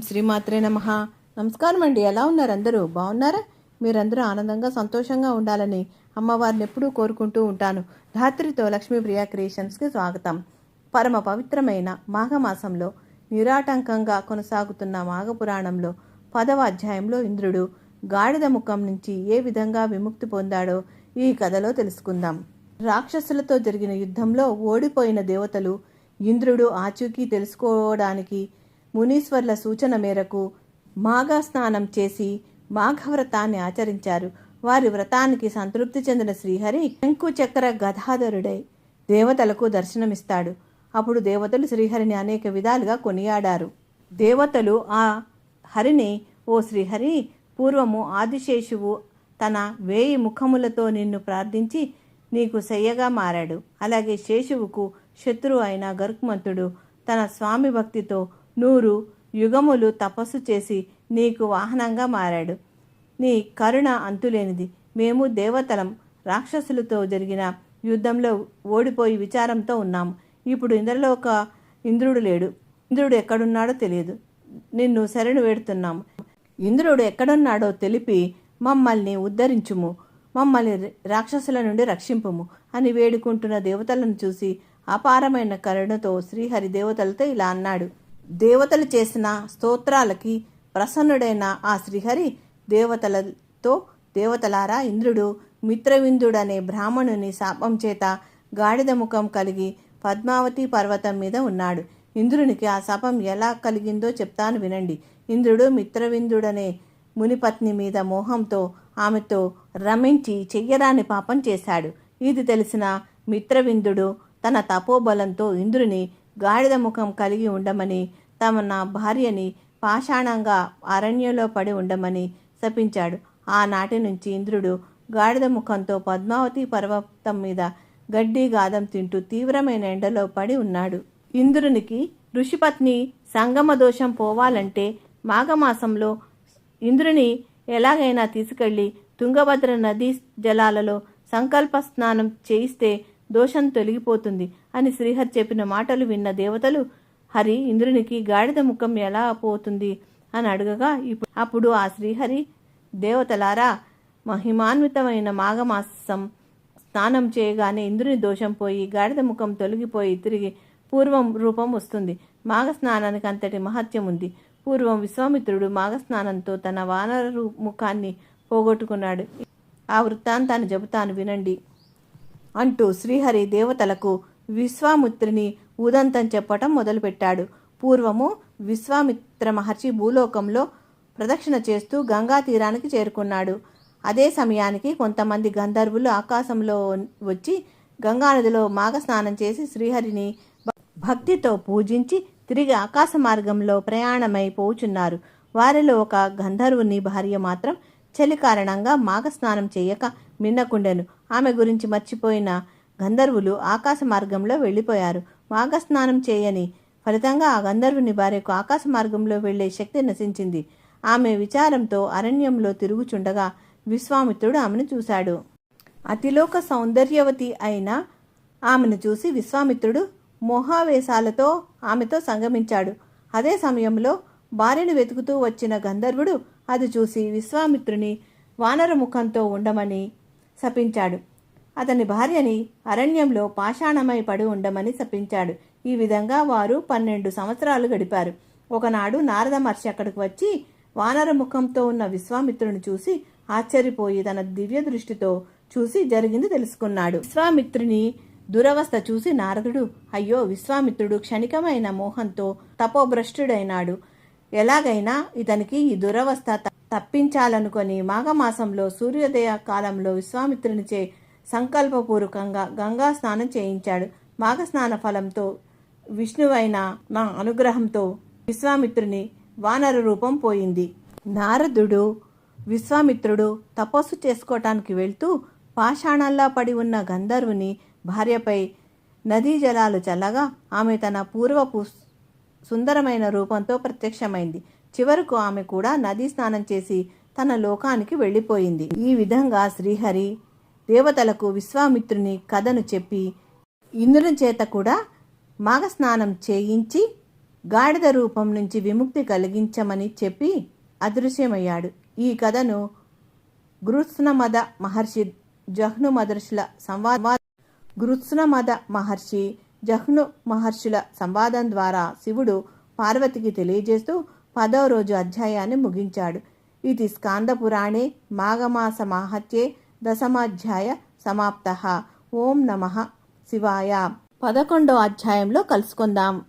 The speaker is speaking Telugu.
శ్రీమాత్రే నమ. నమస్కారం అండి. ఎలా ఉన్నారు అందరూ? బాగున్నారా? మీరందరూ ఆనందంగా సంతోషంగా ఉండాలని అమ్మవారిని ఎప్పుడూ కోరుకుంటూ ఉంటాను. ధాత్రితో లక్ష్మీప్రియ క్రియేషన్స్కి స్వాగతం. పరమ పవిత్రమైన మాఘమాసంలో నిరాటంకంగా కొనసాగుతున్న మాఘపురాణంలో పదవ అధ్యాయంలో ఇంద్రుడు గాడిద ముఖం నుంచి ఏ విధంగా విముక్తి పొందాడో ఈ కథలో తెలుసుకుందాం. రాక్షసులతో జరిగిన యుద్ధంలో ఓడిపోయిన దేవతలు ఇంద్రుడు ఆచూకీ తెలుసుకోవడానికి మునీశ్వర్ల సూచన మేరకు మాఘ స్నానం చేసి మాఘవ్రతాన్ని ఆచరించారు. వారి వ్రతానికి సంతృప్తి చెందిన శ్రీహరి శంకు చక్ర గదాధరుడై దేవతలకు దర్శనమిస్తాడు. అప్పుడు దేవతలు శ్రీహరిని అనేక విధాలుగా కొనియాడారు. దేవతలు ఆ హరిని ఓ శ్రీహరి పూర్వము ఆదిశేషువు తన వేయి ముఖములతో నిన్ను ప్రార్థించి నీకు శయ్యగా మారాడు. అలాగే శేషువుకు శత్రువు అయిన గరుక్మంతుడు తన స్వామి భక్తితో నూరు యుగములు తపస్సు చేసి నీకు వాహనంగా మారాడు. నీ కరుణ అంతులేనిది. మేము దేవతలం రాక్షసులతో జరిగిన యుద్ధంలో ఓడిపోయి విచారంతో ఉన్నాము ఇప్పుడు ఇంద్రలో ఒక ఇంద్రుడు లేడు. ఇంద్రుడు ఎక్కడున్నాడో తెలియదు. నిన్ను శరణు వేడుతున్నాము ఇంద్రుడు ఎక్కడున్నాడో తెలిపి మమ్మల్ని ఉద్ధరించుము. మమ్మల్ని రాక్షసుల నుండి రక్షింపుము అని వేడుకుంటున్న దేవతలను చూసి అపారమైన కరుణతో శ్రీహరి దేవతలతో ఇలా అన్నాడు. దేవతలు చేసిన స్తోత్రాలకి ప్రసన్నుడైన ఆ శ్రీహరి దేవతలతో దేవతలారా ఇంద్రుడు మిత్రవిందుడనే బ్రాహ్మణుని శాపం చేత గాడిద ముఖం కలిగి పద్మావతి పర్వతం మీద ఉన్నాడు. ఇంద్రునికి ఆ శాపం ఎలా కలిగిందో చెప్తాను వినండి. ఇంద్రుడు మిత్రవిందుడనే మునిపత్ని మీద మోహంతో ఆమెతో రమించి చెయ్యరాని పాపం చేశాడు. ఇది తెలిసిన మిత్రవిందుడు తన తపోబలంతో ఇంద్రుని గాడిద ముఖం కలిగి ఉండమని తమ నా భార్యని పాషాణంగా అరణ్యంలో పడి ఉండమని శపించాడు. ఆనాటి నుంచి ఇంద్రుడు గాడిద ముఖంతో పద్మావతి పర్వతం మీద గడ్డి గాదం తింటూ తీవ్రమైన ఎండలో పడి ఉన్నాడు. ఇంద్రునికి ఋషిపత్ని సంగమ దోషం పోవాలంటే మాఘమాసంలో ఇంద్రుని ఎలాగైనా తీసుకెళ్ళి తుంగభద్ర నదీ జలాలలో సంకల్ప స్నానం చేయిస్తే దోషం తొలగిపోతుంది అని శ్రీహరి చెప్పిన మాటలు విన్న దేవతలు హరి ఇంద్రునికి గాడిద ముఖం ఎలా పోతుంది? అని అడగగా ఇప్పుడు అప్పుడు ఆ శ్రీహరి దేవతలారా మహిమాన్వితమైన మాఘమాసం స్నానం చేయగానే ఇంద్రుని దోషం పోయి గాడిద ముఖం తొలగిపోయి తిరిగి పూర్వం రూపం వస్తుంది. మాఘ స్నానానికి అంతటి మహత్యం ఉంది. పూర్వం విశ్వామిత్రుడు మాఘస్నానంతో తన వానర రూ- ముఖాన్ని పోగొట్టుకున్నాడు. ఆ వృత్తాంతాన్ని చెబుతాను వినండి. అంటూ శ్రీహరి దేవతలకు విశ్వామిత్రుని ఉదంతం చెప్పటం మొదలుపెట్టాడు. పూర్వము విశ్వామిత్ర మహర్షి భూలోకంలో ప్రదక్షిణ చేస్తూ గంగా తీరానికి చేరుకున్నాడు. అదే సమయానికి కొంతమంది గంధర్వులు ఆకాశంలో వచ్చి గంగానదిలో మాఘ స్నానం చేసి శ్రీహరిని భక్తితో పూజించి తిరిగి ఆకాశ మార్గంలో ప్రయాణమై పోచున్నారు. వారిలో ఒక గంధర్వుని భార్య మాత్రం చలి కారణంగా మాఘ స్నానం చేయక మిన్నకుండెను. ఆమె గురించి మర్చిపోయిన గంధర్వులు ఆకాశ మార్గంలో వెళ్ళిపోయారు. మాఘ స్నానం చేయని ఫలితంగా ఆ గంధర్వుని భార్యకు ఆకాశ మార్గంలో వెళ్ళే శక్తి నశించింది. ఆమె విచారంతో అరణ్యంలో తిరుగుచుండగా విశ్వామిత్రుడు ఆమెను చూశాడు. అతిలోక సౌందర్యవతి అయిన ఆమెను చూసి విశ్వామిత్రుడు మోహావేశాలతో ఆమెతో సంగమించాడు. అదే సమయంలో భార్యను వెతుకుతూ వచ్చిన గంధర్వుడు అది చూసి విశ్వామిత్రుని వానర ముఖంతో ఉండమని శపించాడు. అతని భార్యని అరణ్యంలో పాషాణమై పడి ఉండమని శపించాడు. ఈ విధంగా వారు పన్నెండు సంవత్సరాలు గడిపారు. ఒకనాడు నారద మహర్షి అక్కడికి వచ్చి వానర ముఖంతో ఉన్న విశ్వామిత్రుని చూసి ఆశ్చర్యపోయి తన దివ్య దృష్టితో చూసి జరిగింది తెలుసుకున్నాడు. విశ్వామిత్రుని దురవస్థ చూసి నారదుడు అయ్యో విశ్వామిత్రుడు క్షణికమైన మోహంతో తపోభ్రష్టుడైనాడు. ఎలాగైనా ఇతనికి ఈ దురవస్థ త- తప్పించాలనుకొని మాఘమాసంలో సూర్యోదయ కాలంలో విశ్వామిత్రునిచే సంకల్పపూర్వకంగా గంగా స్నానం చేయించాడు. మాఘ స్నాన ఫలంతో విష్ణువైన నా అనుగ్రహంతో విశ్వామిత్రుని వానర రూపం పోయింది. నారదుడు విశ్వామిత్రుడు తపస్సు చేసుకోవటానికి వెళ్తూ పాషాణాల్లో పడి ఉన్న గంధర్వుని భార్యపై నదీ జలాలు చల్లగా ఆమె తన పూర్వపు సుందరమైన రూపంతో ప్రత్యక్షమైంది. చివరకు ఆమె కూడా నదీ స్నానం చేసి తన లోకానికి వెళ్ళిపోయింది. ఈ విధంగా శ్రీహరి దేవతలకు విశ్వామిత్రుని కథను చెప్పి ఇంద్రుని చేత కూడా మాఘస్నానం చేయించి గాడిద రూపం నుంచి విముక్తి కలిగించమని చెప్పి అదృశ్యమయ్యాడు. ఈ కథను గృత్స్నమద మహర్షి జహ్ను మహర్షుల సంవాద గృత్స్నమద మహర్షి జహ్ను మహర్షుల సంవాదం ద్వారా శివుడు పార్వతికి తెలియజేస్తూ పదో రోజు అధ్యాయాన్ని ముగించాడు. ఇది స్కాందపురాణే మాఘమాస మాహత్యే దశమాధ్యాయ సమాప్త. ఓం నమ శివాయ. పదకొండో అధ్యాయంలో కలుసుకుందాం.